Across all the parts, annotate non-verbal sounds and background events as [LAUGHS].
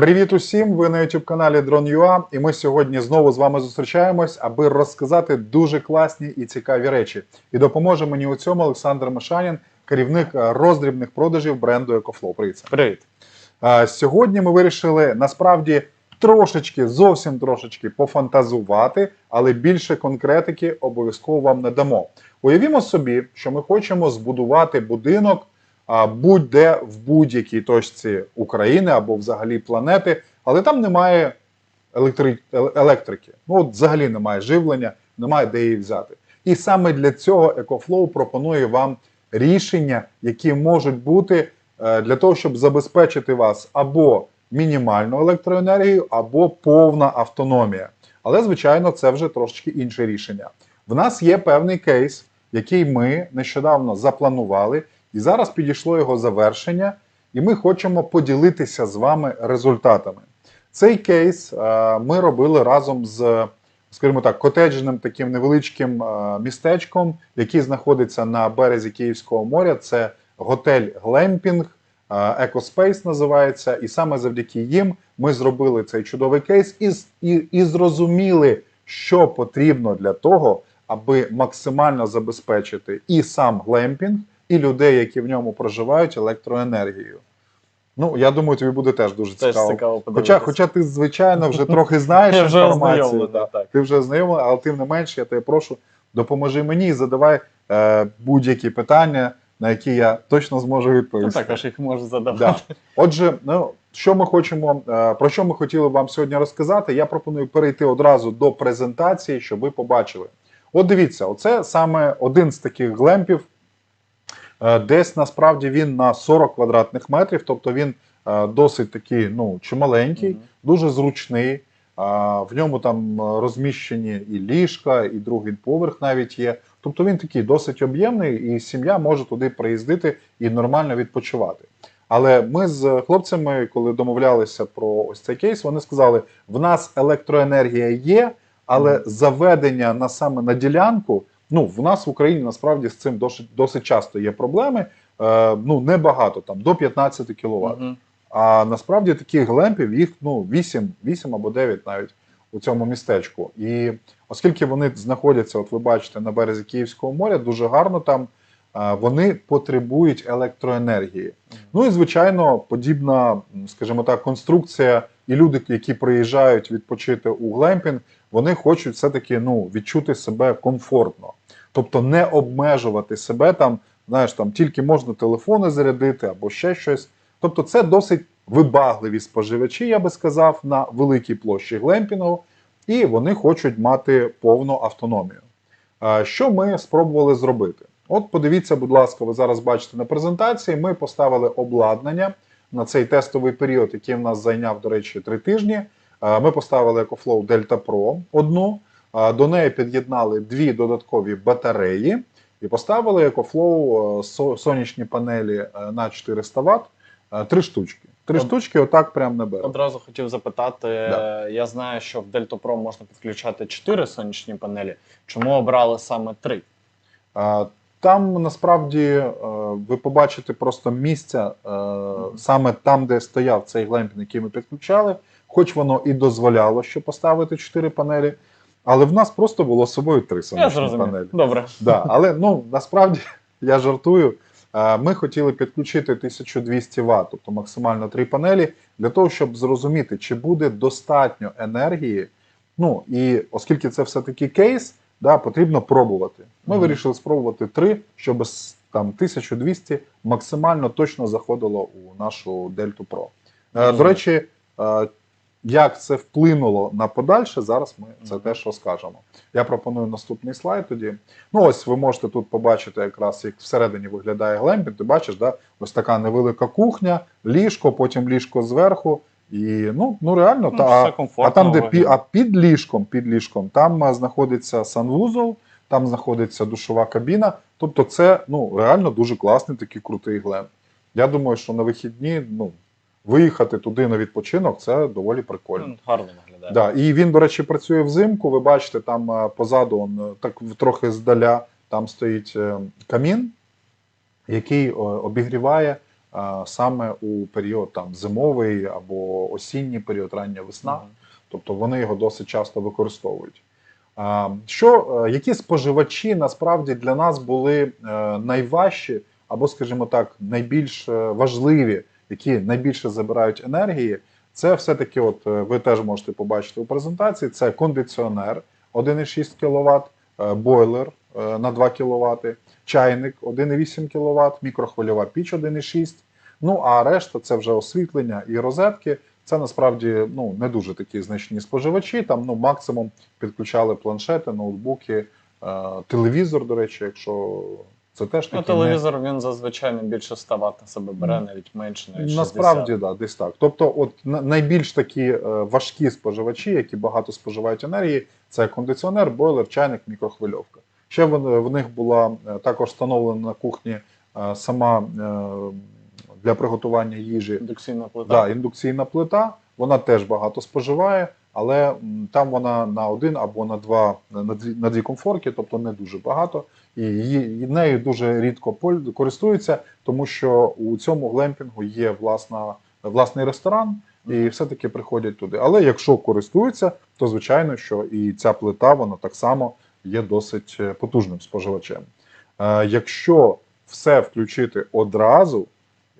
Привіт усім! Ви на youtube каналі Drone.ua і ми сьогодні знову з вами зустрічаємось, аби розказати дуже класні і цікаві речі. І допоможе мені у цьому Олександр Мишанін, керівник е, роздрібних продажів бренду EcoFlow. Привіт. Привіт. Сьогодні ми вирішили насправді трошечки, зовсім трошечки пофантазувати, але більше конкретики обов'язково вам не дамо. Уявімо собі, що ми хочемо збудувати будинок будь-де в будь-якій точці України або взагалі планети, але там немає електри... електрики. Ну, от взагалі немає живлення, немає де її взяти. І саме для цього EcoFlow пропонує вам рішення, які можуть бути е, для того, щоб забезпечити вас або мінімальну електроенергію, або повна автономія. Але, звичайно, це вже трошечки інше рішення. В нас є певний кейс, який ми нещодавно запланували, і зараз підійшло його завершення, і ми хочемо поділитися з вами результатами. Цей кейс е, ми робили разом з, скажімо так, котеджним таким невеличким е, містечком, який знаходиться на березі Київського моря. Це готель Глемпінг, е, Екоспейс називається. І саме завдяки їм ми зробили цей чудовий кейс і, і, і зрозуміли, що потрібно для того, аби максимально забезпечити і сам глемпінг, і людей, які в ньому проживають, електроенергією. Ну, я думаю, тобі буде теж дуже Теж цікаво. цікаво. Хоча, хоча ти, звичайно, вже трохи [LAUGHS] знаєш Я вже інформацію. да. так. Ти вже знайомий, але тим не менше, я тебе прошу, допоможи мені і задавай е, будь-які питання, на які я точно зможу Ну, відповісти. також їх можу задавати. Да. Отже, ну, що ми хочемо, е, про що ми хотіли вам сьогодні розказати, я пропоную перейти одразу до презентації, щоб ви побачили. От дивіться, оце саме один з таких глемпів. Е, Десь насправді він на 40 квадратних метрів, тобто він е, досить такий ну, чималенький, дуже зручний. В ньому там е, розміщені і ліжка, і другий поверх навіть є. Тобто він такий досить об'ємний, і сім'я може туди приїздити і нормально відпочивати. Але ми з хлопцями, коли домовлялися про ось цей кейс, вони сказали: в нас електроенергія є, але заведення на саме на ділянку. Ну, в нас в Україні насправді з цим досить, досить часто є проблеми. Е, ну, небагато, там до 15 кВт. Мгм. А насправді таких глемпів їх ну 8, 8 або 9 навіть у цьому містечку. І оскільки вони знаходяться, от ви бачите, на березі Київського моря, дуже гарно там. Вони потребують електроенергії. Ну і звичайно, подібна, скажімо так, конструкція, і люди, які приїжджають відпочити у глемпінг, вони хочуть все-таки ну, відчути себе комфортно. Тобто не обмежувати себе там, знаєш, там тільки можна телефони зарядити або ще щось. Тобто, це досить вибагливі споживачі, я би сказав, на великій площі глемпінгу, і вони хочуть мати повну автономію. Що ми спробували зробити? От подивіться, будь ласка, ви зараз бачите на презентації. Ми поставили обладнання на цей тестовий період, який в нас зайняв, до речі, три тижні. Ми поставили EcoFlow Delta Pro одну, до неї під'єднали дві додаткові батареї і поставили EcoFlow е, сонячні панелі е, на 400 Вт, е, три штучки. Три Од- штучки отак прямо на берег. Одразу хотів запитати. Да. Я знаю, що в Delta Pro можна підключати 4 сонячні панелі. Чому обрали саме 3? А, Там насправді ви побачите просто місця саме там, де стояв цей глемпінг, який ми підключали, хоч воно і дозволяло, що поставити 4 панелі, але в нас просто було з собою 3 Я сонячні панелі. Добре. Да, але ну насправді [LAUGHS] я жартую. Е, Ми хотіли підключити 1200 Вт, тобто максимально три панелі, для того, щоб зрозуміти, чи буде достатньо енергії. Ну і оскільки це все-таки кейс, да, потрібно пробувати. Ми Мгм. вирішили спробувати три, щоб там 1200 максимально точно заходило у нашу Pro. Е, До речі, е, як це вплинуло на подальше, зараз ми це теж розкажемо. Я пропоную наступний слайд тоді. Ну, ось ви можете тут побачити, якраз як всередині виглядає глемпінг. Ти бачиш, да? ось така невелика кухня, ліжко, потім ліжко зверху. І ну, ну реально, Ну, та, а, там, де пі, а під ліжком, під ліжком, там знаходиться санвузол, там знаходиться душова кабіна. Тобто, це ну, реально дуже класний такий крутий глемп. Я думаю, що на вихідні ну, виїхати туди на відпочинок це доволі прикольно. Ну, Гарно виглядає. Да, і він, до речі, працює взимку. Ви бачите, там е, позаду, он, е, так трохи здаля, там стоїть е, камін, який обігріває саме у період там зимовий або осінній період, рання весна. Мгм. Тобто вони його досить часто використовують. Що, які споживачі насправді для нас були найважчі, або, скажімо так, найбільш важливі, які найбільше забирають енергії, це все-таки, от е, ви теж можете побачити у презентації: це кондиціонер 1,6 кВт, е, бойлер е, на 2 кВт, чайник 1,8 кВт, мікрохвильова піч 1,6 Ну а решта це вже освітлення і розетки. Це насправді ну не дуже такі значні споживачі. Там ну максимум підключали планшети, ноутбуки, телевізор. До речі, якщо це теж Ну, такі не- телевізор він зазвичай не більше 100 Вт на себе бере, навіть менше, навіть 60. Насправді, да, десь так. Тобто, от найбільш такі е, важкі споживачі, які багато споживають енергії, це кондиціонер, бойлер, чайник, мікрохвильовка. Ще в, в них була е, також встановлена на кухні е, сама е, для приготування їжі Індукційна плита. да, індукційна плита. Вона теж багато споживає, але там вона на один або на два на дві, на дві комфорки, тобто не дуже багато. І її, і нею дуже рідко користуються, тому що у цьому глемпінгу є власна, власний ресторан, і все-таки приходять туди. Але якщо користуються, то звичайно, що і ця плита вона так само є досить е, потужним споживачем. Е, Якщо все включити одразу,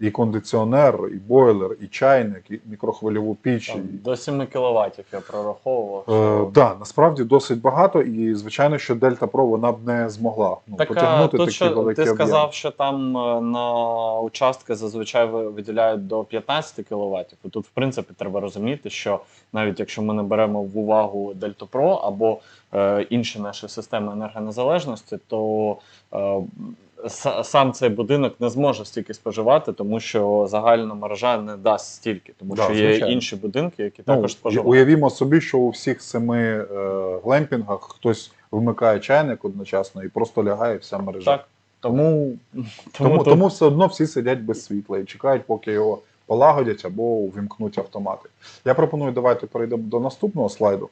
і кондиціонер, і бойлер, і чайник, і мікрохвильову піч. Там, і- до 7 кВт я прораховував. Е, що- да, насправді досить багато, і звичайно, що Дельта Про вона б не змогла ну, Так, потягнути тут такі що, великі ти об'єми. сказав, що там е, на участки зазвичай виділяють до 15 кВт. І тут, в принципі, треба розуміти, що навіть якщо ми не беремо в увагу Delta Pro або е, інші наші системи енергонезалежності, то е, сам цей будинок не зможе стільки споживати, тому що загальна мережа не дасть стільки, тому Да, що є звичайно. інші будинки, які Ну, також споживають. уявімо собі, що у всіх семи е, глемпінгах хтось вмикає чайник одночасно і просто лягає вся мережа. Так. Тому, тому, тут- тому все одно всі сидять без світла і чекають, поки його полагодять або увімкнуть автомати. Я пропоную, давайте перейдемо до наступного слайду.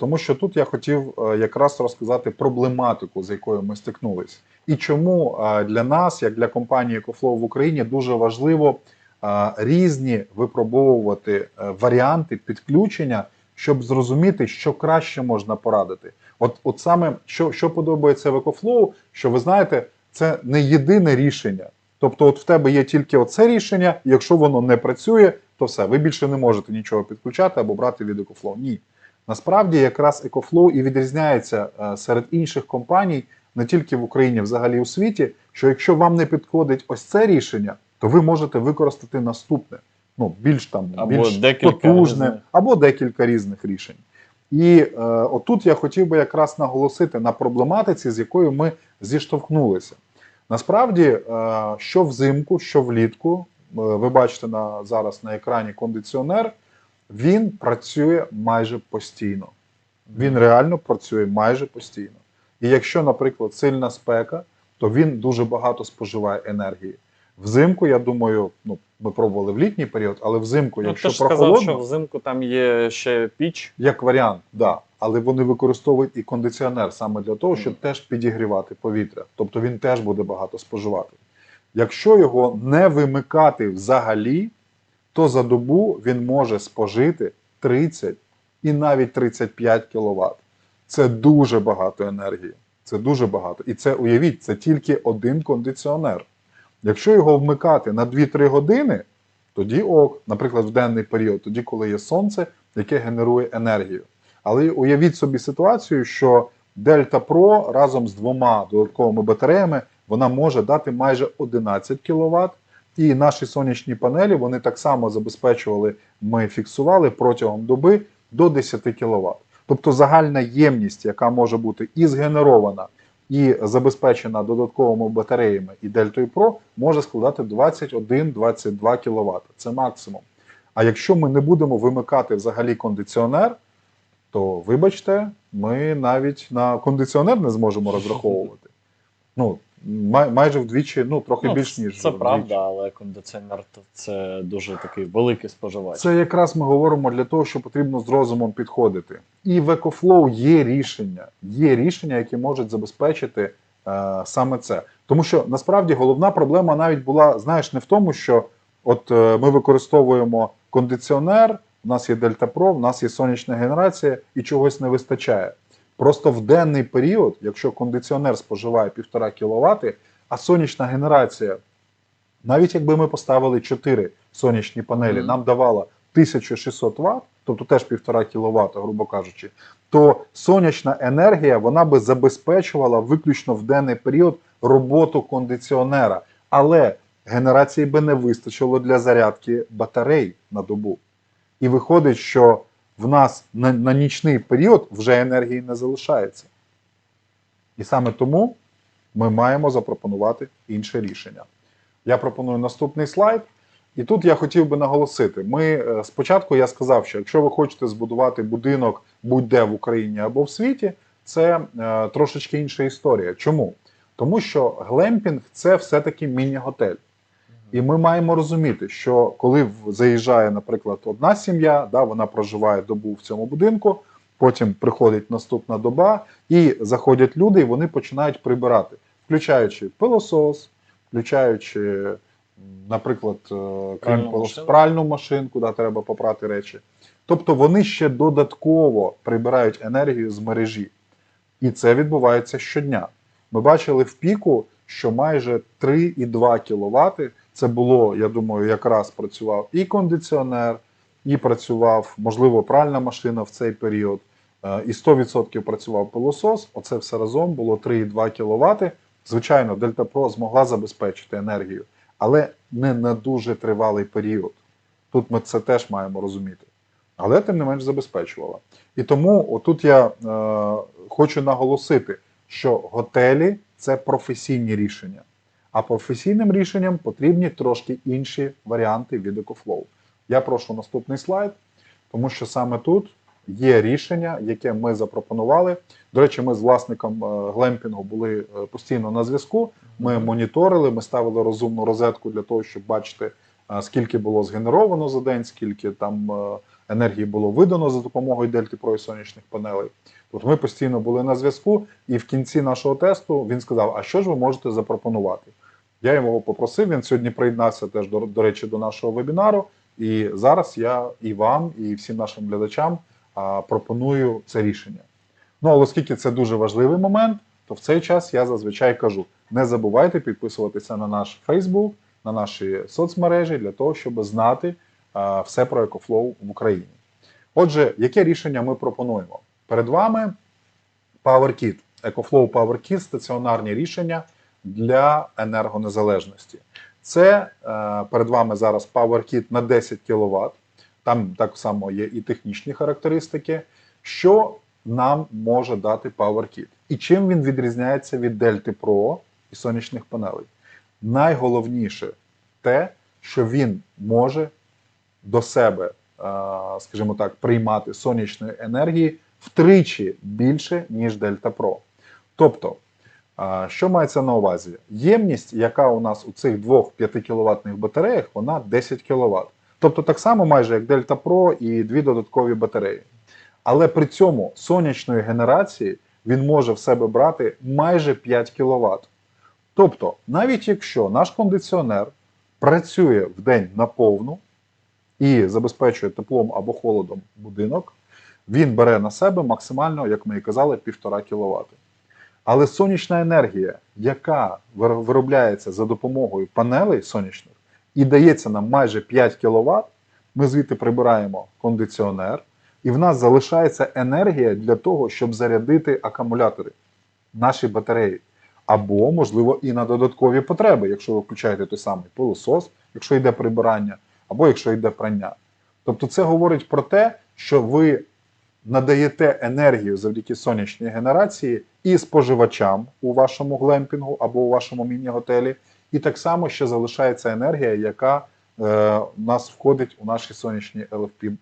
Тому що тут я хотів е, якраз розказати проблематику, з якою ми стикнулись, і чому е, для нас, як для компанії EcoFlow в Україні, дуже важливо е, різні випробовувати варіанти підключення, щоб зрозуміти, що краще можна порадити. От, от саме що, що подобається в EcoFlow, що ви знаєте, це не єдине рішення. Тобто, от в тебе є тільки оце рішення, якщо воно не працює, то все, ви більше не можете нічого підключати або брати від EcoFlow. Ні. Насправді, якраз EcoFlow і відрізняється е, серед інших компаній, не тільки в Україні, взагалі у світі, що якщо вам не підходить ось це рішення, то ви можете використати наступне, ну більш там Або більш декілька потужне, різних. або декілька різних рішень. І е, отут я хотів би якраз наголосити на проблематиці, з якою ми зіштовхнулися. Насправді, е, що взимку, що влітку, е, ви бачите на, зараз на екрані кондиціонер, він працює майже постійно. Він реально працює майже постійно. І якщо, наприклад, сильна спека, то він дуже багато споживає енергії. Взимку, я думаю, ну ми пробували в літній період, але взимку, Ну, якщо ти ж сказав, що взимку там є ще піч. як варіант, да. Але вони використовують і кондиціонер саме для того, щоб Мгм. теж підігрівати повітря. Тобто він теж буде багато споживати. Якщо його не вимикати взагалі, то за добу він може спожити 30 і навіть 35 кВт. Це дуже багато енергії. Це дуже багато. І це уявіть, це тільки один кондиціонер. Якщо його вмикати на 2-3 години, тоді ок, наприклад, в денний період, тоді, коли є сонце, яке генерує енергію. Але уявіть собі ситуацію, що Delta Pro разом з двома додатковими батареями вона може дати майже 11 кВт. І наші сонячні панелі вони так само забезпечували, ми фіксували протягом доби до 10 кВт. Тобто загальна ємність, яка може бути і згенерована, і забезпечена додатковими батареями і Дельтою Pro, може складати 21-22 кВт. Це максимум. А якщо ми не будемо вимикати взагалі кондиціонер, то вибачте, ми навіть на кондиціонер не зможемо розраховувати. Ну, май, майже вдвічі, ну трохи Ну, більш ніж це вдвічі. правда, але кондиціонер це дуже такий великий споживач. Це якраз ми говоримо для того, що потрібно з розумом підходити. І в EcoFlow є рішення, є рішення, які можуть забезпечити е, саме це. Тому що насправді головна проблема навіть була, знаєш, не в тому, що от е, ми використовуємо кондиціонер, у нас є Дельта Про, у нас є сонячна генерація і чогось не вистачає. Просто в денний період, якщо кондиціонер споживає 1,5 кВт, а сонячна генерація, навіть якби ми поставили 4 сонячні панелі, Мгм. нам давала 1600 Вт, тобто теж 1,5 кВт, грубо кажучи, то сонячна енергія вона би забезпечувала виключно в денний період роботу кондиціонера. Але генерації би не вистачило для зарядки батарей на добу. І виходить, що в нас на, на нічний період вже енергії не залишається. І саме тому ми маємо запропонувати інше рішення. Я пропоную наступний слайд. І тут я хотів би наголосити: ми е, спочатку я сказав, що якщо ви хочете збудувати будинок будь-де в Україні або в світі, це е, трошечки інша історія. Чому? Тому що глемпінг це все-таки міні-готель. І ми маємо розуміти, що коли заїжджає, наприклад, одна сім'я, да, вона проживає добу в цьому будинку, потім приходить наступна доба, і заходять люди, і вони починають прибирати, включаючи пилосос, включаючи, наприклад, е, крім Пральну пилос- машину. пральну машинку, да, треба попрати речі. Тобто вони ще додатково прибирають енергію з мережі. І це відбувається щодня. Ми бачили в піку, що майже 3,2 кВт це було, я думаю, якраз працював і кондиціонер, і працював, можливо, пральна машина в цей період. е, І 100% працював пилосос. Оце все разом було 3,2 кВт. Звичайно, Delta Pro змогла забезпечити енергію, але не на дуже тривалий період. Тут ми це теж маємо розуміти. Але тим не менш забезпечувала. І тому отут я е, хочу наголосити, що готелі це професійні рішення. А професійним рішенням потрібні трошки інші варіанти від EcoFlow. Я прошу наступний слайд, тому що саме тут є рішення, яке ми запропонували. До речі, ми з власником е, глемпінгу були е, постійно на зв'язку. Ми моніторили, ми ставили розумну розетку для того, щоб бачити, е, скільки було згенеровано за день, скільки там енергії було видано за допомогою Дельти Про і сонячних панелей. Тобто ми постійно були на зв'язку, і в кінці нашого тесту він сказав: А що ж ви можете запропонувати? Я його попросив. Він сьогодні приєднався теж до, до речі до нашого вебінару. І зараз я і вам, і всім нашим глядачам а, пропоную це рішення. Ну але оскільки це дуже важливий момент, то в цей час я зазвичай кажу: не забувайте підписуватися на наш Facebook, на наші соцмережі для того, щоб знати а, все про EcoFlow в Україні. Отже, яке рішення ми пропонуємо? Перед вами PowerKit, EcoFlow PowerKit – стаціонарні рішення для енергонезалежності. Це е, перед вами зараз PowerKit на 10 кВт. Там так само є і технічні характеристики. Що нам може дати PowerKit? І чим він відрізняється від Delta Pro і сонячних панелей? Найголовніше те, що він може до себе, е, скажімо так, приймати сонячної енергії втричі більше, ніж Delta Pro. Тобто, що мається на увазі? Ємність, яка у нас у цих двох 5 кВт батареях, вона 10 кВт. Тобто так само майже як Delta Pro і дві додаткові батареї. Але при цьому сонячної генерації він може в себе брати майже 5 кВт. Тобто, навіть якщо наш кондиціонер працює в день наповну і забезпечує теплом або холодом будинок, він бере на себе максимально, як ми і казали, 1,5 кВт. Але сонячна енергія, яка виробляється за допомогою панелей сонячних і дається нам майже 5 кВт, ми звідти прибираємо кондиціонер, і в нас залишається енергія для того, щоб зарядити акумулятори, наші батареї. Або, можливо, і на додаткові потреби, якщо ви включаєте той самий пилосос, якщо йде прибирання, або якщо йде прання. Тобто це говорить про те, що ви надаєте енергію завдяки сонячній генерації і споживачам у вашому глемпінгу або у вашому міні-готелі, і так само ще залишається енергія, яка е, у нас входить у наші сонячні LFP е,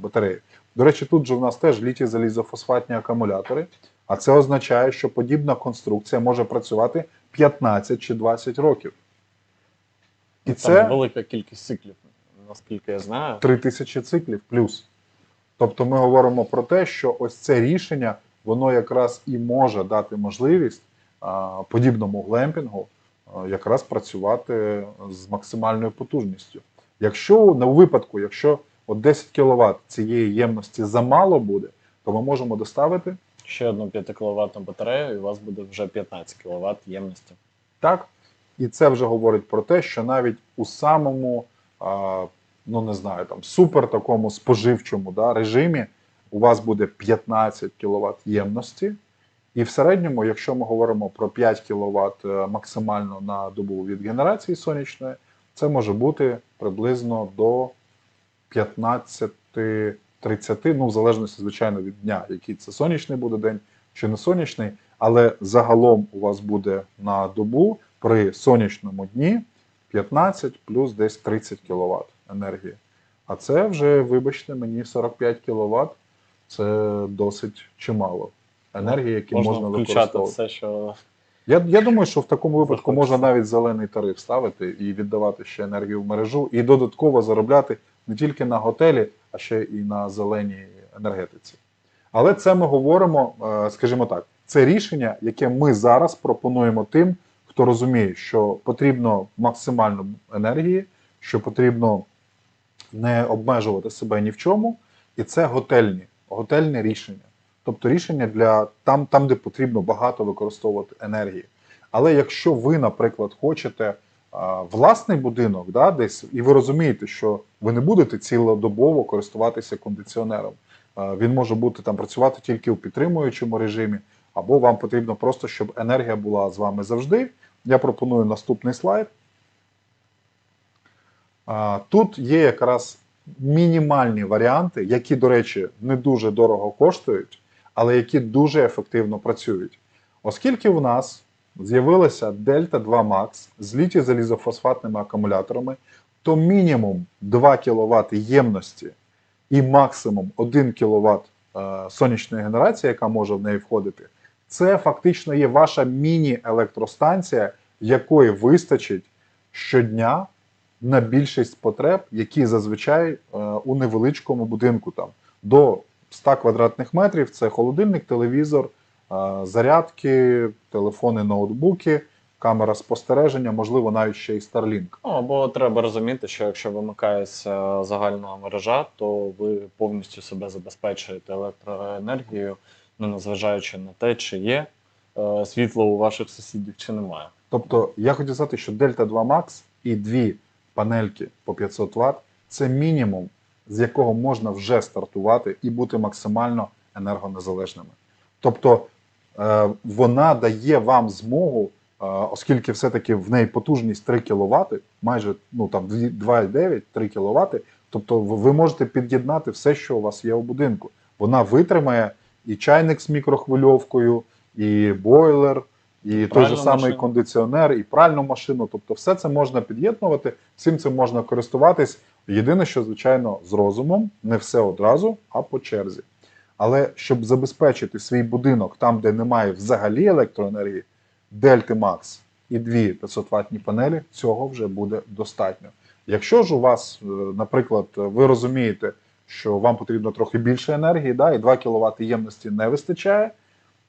батареї. До речі, тут же у нас теж літій залізофосфатні акумулятори, а це означає, що подібна конструкція може працювати 15 чи 20 років. І Там це велика кількість циклів, наскільки я знаю. 3000 циклів плюс. Тобто ми говоримо про те, що ось це рішення, воно якраз і може дати можливість а, подібному глемпінгу а, якраз працювати з максимальною потужністю. Якщо на випадку, якщо от 10 кВт цієї ємності замало буде, то ми можемо доставити Ще одну 5 кВт батарею, і у вас буде вже 15 кВт ємності. так. І це вже говорить про те, що навіть у самому, а, ну не знаю, там супер такому споживчому да, режимі у вас буде 15 кВт ємності. І в середньому, якщо ми говоримо про 5 кВт максимально на добу від генерації сонячної, це може бути приблизно до 15-30, ну в залежності, звичайно, від дня, який це сонячний буде день чи не сонячний, але загалом у вас буде на добу при сонячному дні 15 плюс десь 30 кВт енергії. А це вже, вибачте, мені 45 кВт це досить чимало енергії, які можна, Можна включати використовувати. все, що Я, я думаю, що в такому випадку можна навіть зелений тариф ставити і віддавати ще енергію в мережу, і додатково заробляти не тільки на готелі, а ще і на зеленій енергетиці. Але це ми говоримо, е, скажімо так, це рішення, яке ми зараз пропонуємо тим, хто розуміє, що потрібно максимально енергії, що потрібно не обмежувати себе ні в чому, і це готельні, готельне рішення. Тобто рішення для там, там, де потрібно багато використовувати енергії. Але якщо ви, наприклад, хочете а, власний будинок, да, десь, і ви розумієте, що ви не будете цілодобово користуватися кондиціонером, а, він може бути там працювати тільки у підтримуючому режимі, або вам потрібно просто, щоб енергія була з вами завжди. Я пропоную наступний слайд. Тут є якраз мінімальні варіанти, які, до речі, не дуже дорого коштують, але які дуже ефективно працюють. Оскільки у нас з'явилася Delta 2 Max з літій залізофосфатними акумуляторами, то мінімум 2 кВт ємності і максимум 1 кВт е, сонячної генерації, яка може в неї входити, це фактично є ваша міні-електростанція, якої вистачить щодня на більшість потреб, які зазвичай е, у невеличкому будинку там до 100 квадратних метрів. Це холодильник, телевізор, е, зарядки, телефони, ноутбуки, камера спостереження, можливо, навіть ще й Starlink. Ну, або треба розуміти, що якщо вимикається загальна мережа, то ви повністю себе забезпечуєте електроенергією, не незважаючи на те, чи є е, світло у ваших сусідів, чи немає. Тобто, я хотів сказати, що Delta 2 Max і дві панельки по 500 Вт це мінімум, з якого можна вже стартувати і бути максимально енергонезалежними. Тобто е, вона дає вам змогу, е, оскільки все-таки в неї потужність 3 кВт, майже ну, там 2,9-3 кВт, тобто ви ви можете під'єднати все, що у вас є у будинку. Вона витримає і чайник з мікрохвильовкою, і бойлер, і той же самий машину. кондиціонер, і пральну машину. Тобто, все це можна під'єднувати, всім цим можна користуватись. Єдине, що, звичайно, з розумом, не все одразу, а по черзі. Але щоб забезпечити свій будинок там, де немає взагалі електроенергії, Дельти Max і дві 500 ватні панелі, цього вже буде достатньо. Якщо ж у вас, е, наприклад, ви розумієте, що вам потрібно трохи більше енергії, да, і 2 кВт ємності не вистачає,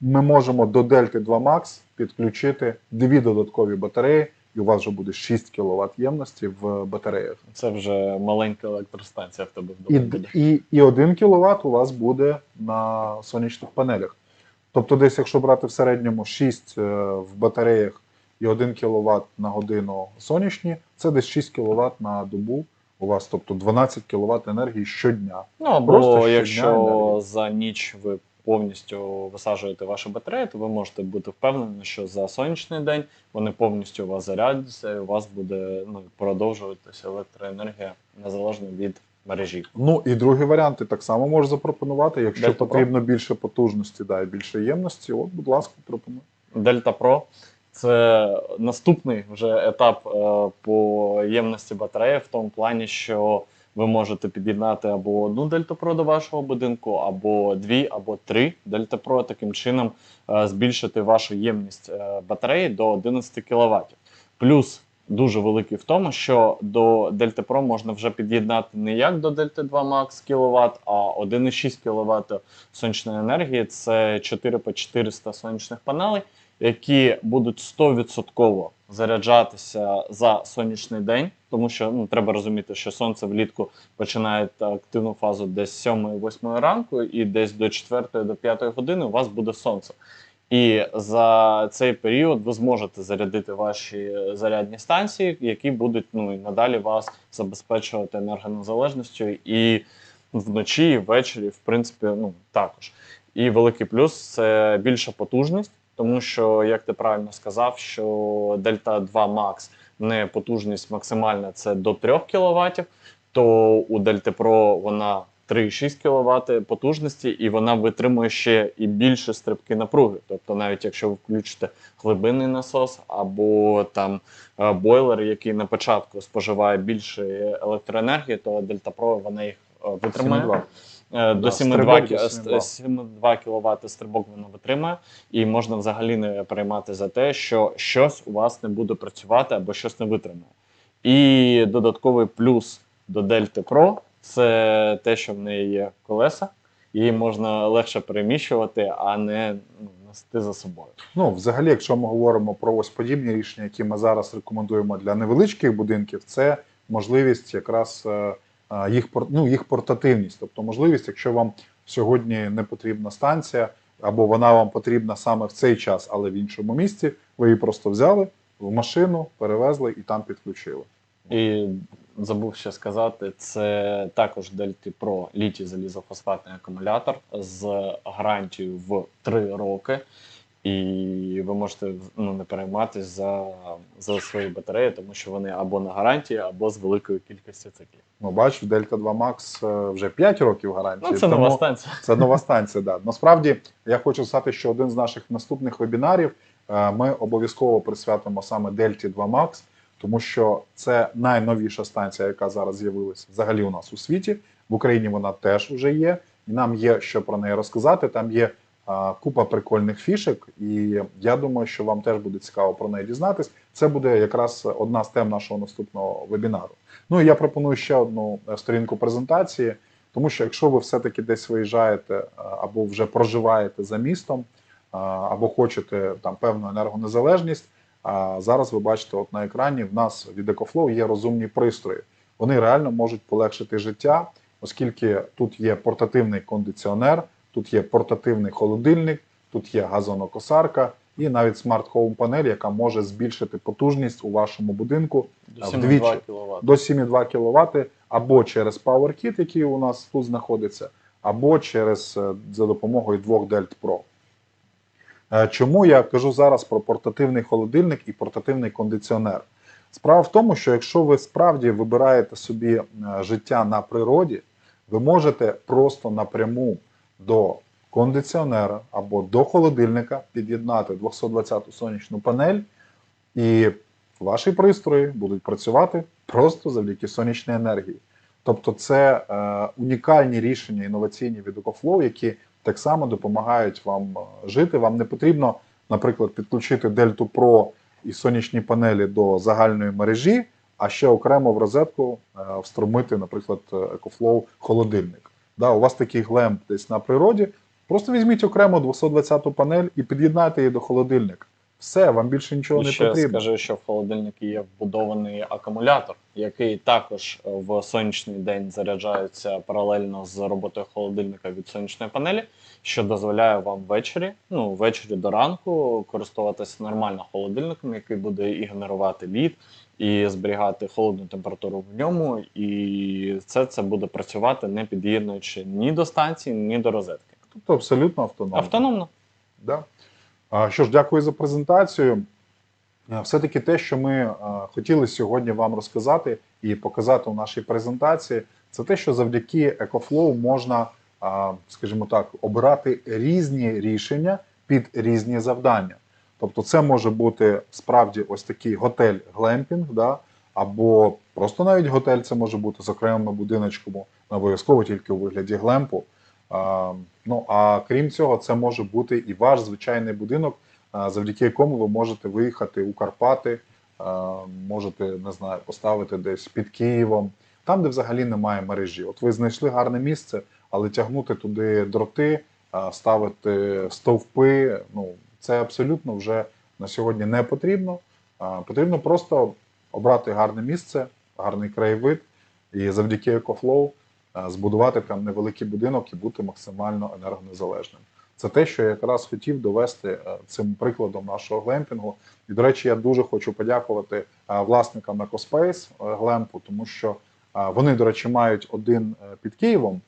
ми можемо до Дельти 2 Max підключити дві додаткові батареї, і у вас вже буде 6 кВт ємності в батареях. Це вже маленька електростанція в тебе І, вдома буде. і, і 1 кВт у вас буде на сонячних панелях. Тобто, десь, якщо брати в середньому 6 е, в батареях і 1 кВт на годину сонячні, це десь 6 кВт на добу. У вас, тобто 12 кВт енергії щодня. Ну або Просто щодня якщо енергія. за ніч ви повністю висаджуєте ваші батареї, то ви можете бути впевнені, що за сонячний день вони повністю у вас зарядяться, і у вас буде ну, продовжуватися електроенергія незалежно від мережі. Ну і другий варіант ти так само можеш запропонувати. Якщо Delta Pro. потрібно більше потужності, да, і більше ємності, от, будь ласка, пропонуй. Delta Pro це наступний вже етап е, по ємності батареї, в тому плані, що ви можете під'єднати або одну Pro до вашого будинку, або дві, або три Pro, таким чином е, збільшити вашу ємність е, батареї до 11 кВт. Плюс дуже великий в тому, що до Pro можна вже під'єднати не як до Delta 2 Max кВт, а 1,6 кВт сонячної енергії. Це 4 по 400 сонячних панелей. які будуть 100% заряджатися за сонячний день, тому що ну, треба розуміти, що сонце влітку починає активну фазу десь з 7-8 ранку, і десь до 4 до 5 години у вас буде сонце. І за цей період ви зможете зарядити ваші зарядні станції, які будуть ну і надалі вас забезпечувати енергонезалежністю і вночі, і ввечері, в принципі, ну також. І великий плюс це більша потужність, тому що, як ти правильно сказав, що Delta 2 Max не потужність максимальна це до 3 кВт, то у Pro вона 3,6 кВт потужності, і вона витримує ще і більше стрибки напруги. Тобто, навіть якщо ви включите глибинний насос або там е, бойлер, який на початку споживає більше електроенергії, то Delta Pro вона їх е, витримає. 7,2. Е, До Да, 7,2 стрибок до кі- 7,2. 7,2 кВт стрибок вона витримує, і можна взагалі не переймати за те, що щось у вас не буде працювати або щось не витримає. І додатковий плюс до Delta Pro це те, що в неї є колеса, її можна легше переміщувати, а не ну, нести за собою. Ну, взагалі, якщо ми говоримо про ось подібні рішення, які ми зараз рекомендуємо для невеличких будинків, це можливість якраз е, е, їх ну, їх портативність. Тобто можливість, якщо вам сьогодні не потрібна станція, або вона вам потрібна саме в цей час, але в іншому місці, ви її просто взяли в машину, перевезли і там підключили. І забув ще сказати, це також Delta Pro літій залізофосфатний акумулятор з гарантією в 3 роки. І ви можете ну, не перейматися за, за свої батареї, тому що вони або на гарантії, або з великою кількістю циклів. Ну, бач, в Delta 2 Max вже 5 років гарантії. Ну, це нова станція. Це нова станція. Да. Насправді я хочу сказати, що один з наших наступних вебінарів е, ми обов'язково присвятимо саме Дельті 2 Max, тому що це найновіша станція, яка зараз з'явилася взагалі у нас у світі. В Україні вона теж вже є, і нам є що про неї розказати. Там є купа прикольних фішек, і я думаю, що вам теж буде цікаво про неї дізнатись. Це буде якраз одна з тем нашого наступного вебінару. Ну і я пропоную ще одну е, сторінку презентації. Тому що якщо ви все-таки десь виїжджаєте е, або вже проживаєте за містом, або хочете там певну енергонезалежність, зараз ви бачите, от на екрані в нас від EcoFlow є розумні пристрої. Вони реально можуть полегшити життя, оскільки тут є портативний кондиціонер, тут є портативний холодильник, тут є газонокосарка і навіть смарт-хоум панель, яка може збільшити потужність у вашому будинку До 7,2 вдвічі. кВт. до 7,2 кВт або через PowerKit, який у нас тут знаходиться, або через е, за допомогою двох Delt Pro. Е, Чому я кажу зараз про портативний холодильник і портативний кондиціонер? Справа в тому, що якщо ви справді вибираєте собі е, життя на природі, ви можете просто напряму до кондиціонера або до холодильника під'єднати 220 сонячну панель, і ваші пристрої будуть працювати просто завдяки сонячній енергії. Тобто, це е, унікальні рішення інноваційні від EcoFlow, які так само допомагають вам е, жити. Вам не потрібно, наприклад, підключити Delta Pro і сонячні панелі до загальної мережі, а ще окремо в розетку е, встромити, наприклад, е, EcoFlow холодильник. Да, у вас такий глемп десь на природі. Просто візьміть окремо 220-ту панель і під'єднайте її до холодильника. Все, вам більше нічого І не ще потрібно. скажу, що в холодильнику є вбудований акумулятор, який також е, в сонячний день заряджається паралельно з роботою холодильника від сонячної панелі, що дозволяє вам ввечері, ну ввечері до ранку користуватися нормально холодильником, який буде і генерувати лід, і зберігати холодну температуру в ньому. І це, це буде працювати не під'єднуючи ні до станції, ні до розетки. Тобто абсолютно автономно. Автономно. Да. А, Що ж, дякую за презентацію. Е, Все-таки те, що ми е, хотіли сьогодні вам розказати і показати у нашій презентації, це те, що завдяки EcoFlow можна, скажімо так, обирати різні рішення під різні завдання. Тобто, це може бути справді ось такий готель-глемпінг, да? або просто навіть готель, це може бути з окремими будиночками, не обов'язково тільки у вигляді глемпу. А, Ну а крім цього, це може бути і ваш звичайний будинок, завдяки якому ви можете виїхати у Карпати, можете не знаю, поставити десь під Києвом, там, де взагалі немає мережі. От ви знайшли гарне місце, але тягнути туди дроти, ставити стовпи, ну це абсолютно вже на сьогодні не потрібно. Потрібно просто обрати гарне місце, гарний краєвид і завдяки а, збудувати там невеликий будинок і бути максимально енергонезалежним. Це те, що я якраз хотів довести е, цим прикладом нашого глемпінгу. І, до речі, я дуже хочу подякувати е, власникам EcoSpace е, глемпу, тому що е, вони, до речі, мають один під Києвом.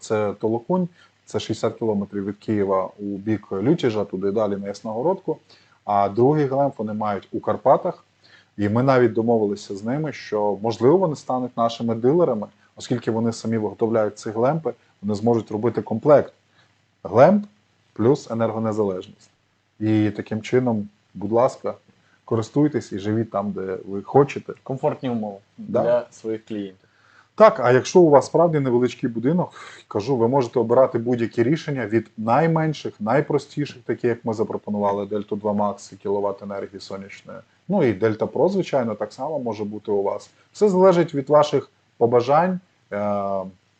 Це Толокунь, це 60 кілометрів від Києва у бік Лютіжа, туди далі на Ясногородку. А другий глемп вони мають у Карпатах. І ми навіть домовилися з ними, що можливо вони стануть нашими дилерами, оскільки вони самі виготовляють ці глемпи, вони зможуть робити комплект глемп плюс енергонезалежність. І таким чином, будь ласка, користуйтесь і живіть там, де ви хочете. Комфортні умови Да. для своїх клієнтів. Так, а якщо у вас справді невеличкий будинок, кажу, ви можете обирати будь-які рішення від найменших, найпростіших, такі як ми запропонували Дельту 2 Max і кіловат енергії сонячної. Ну і Дельта Pro, звичайно, так само може бути у вас. Все залежить від ваших побажань, е,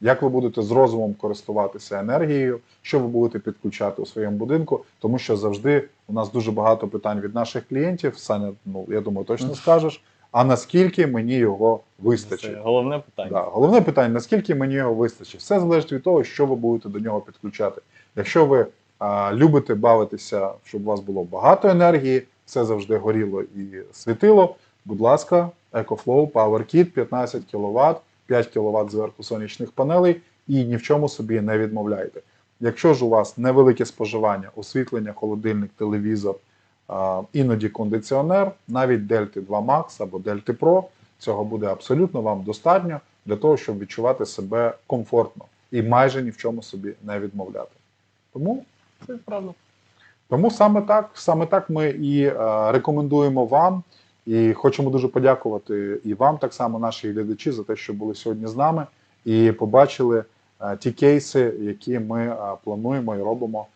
як ви будете з розумом користуватися енергією, що ви будете підключати у своєму будинку, тому що завжди у нас дуже багато питань від наших клієнтів. Саня, ну я думаю, точно скажеш. А наскільки мені його вистачить? Це головне питання. Да. Головне питання: наскільки мені його вистачить? Все залежить від того, що ви будете до нього підключати. Якщо ви а, любите бавитися, щоб у вас було багато енергії, все завжди горіло і світило. Будь ласка, EcoFlow PowerKit 15 кВт, 5 кВт зверху сонячних панелей і ні в чому собі не відмовляйте. Якщо ж у вас невелике споживання, освітлення, холодильник, телевізор, іноді кондиціонер, навіть Дельти 2 Max або Дельти Pro, цього буде абсолютно вам достатньо для того, щоб відчувати себе комфортно і майже ні в чому собі не відмовляти. Тому, Це правда. тому саме так, саме так ми і е, рекомендуємо вам. І хочемо дуже подякувати і вам, так само, наші глядачі, за те, що були сьогодні з нами і побачили е, ті кейси, які ми е, плануємо і робимо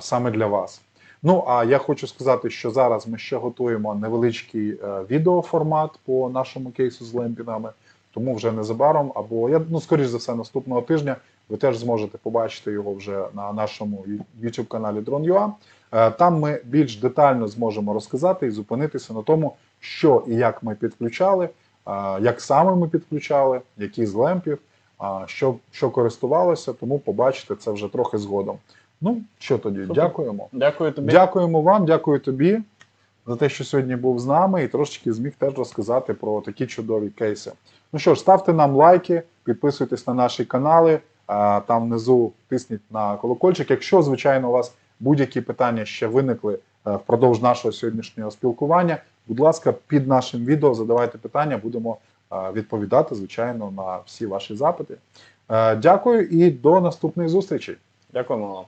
саме для вас. Ну а я хочу сказати, що зараз ми ще готуємо невеличкий е, відеоформат по нашому кейсу з лемпінгами. Тому вже незабаром, або я ну скоріш за все, наступного тижня ви теж зможете побачити його вже на нашому youtube каналі Drone.ua. Е, Там ми більш детально зможемо розказати і зупинитися на тому, що і як ми підключали, е, як саме ми підключали, які з лемпів, а, що, що користувалося, тому побачите це вже трохи згодом. Ну що тоді, Супер. дякуємо. Дякую тобі. Дякуємо вам, дякую тобі за те, що сьогодні був з нами і трошечки зміг теж розказати про такі чудові кейси. Ну що ж, ставте нам лайки, підписуйтесь на наші канали. Там внизу тисніть на колокольчик. Якщо, звичайно, у вас будь-які питання ще виникли е, впродовж нашого сьогоднішнього спілкування, будь ласка, під нашим відео задавайте питання, будемо е, відповідати, звичайно, на всі ваші запити. Е, Дякую і до наступних зустрічей. Дякуємо вам.